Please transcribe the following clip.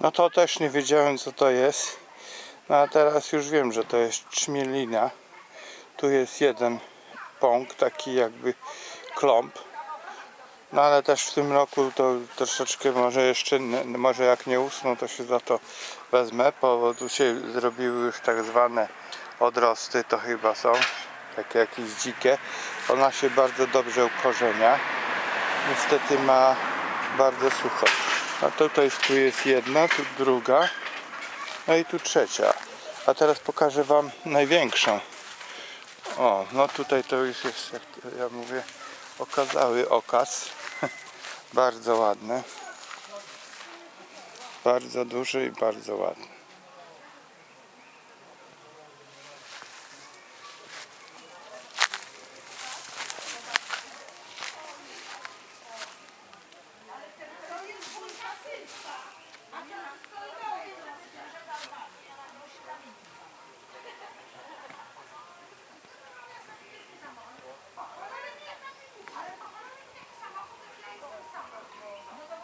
No to też nie wiedziałem co to jest. No a teraz już wiem, że to jest trzmielina. Tu jest jeden pąk, taki jakby klomp. No ale też w tym roku to troszeczkę może jeszcze, może jak nie usną, to się za to wezmę, bo tu się zrobiły już tak zwane odrosty, to chyba są takie jakieś dzikie. Ona się bardzo dobrze ukorzenia. Niestety ma bardzo sucho. A tutaj tu jest jedna, tu druga, no i tu trzecia. A teraz pokażę Wam największą. O, no tutaj to już jest, jak ja mówię, okazały okaz. bardzo ładny. Bardzo duży i bardzo ładny.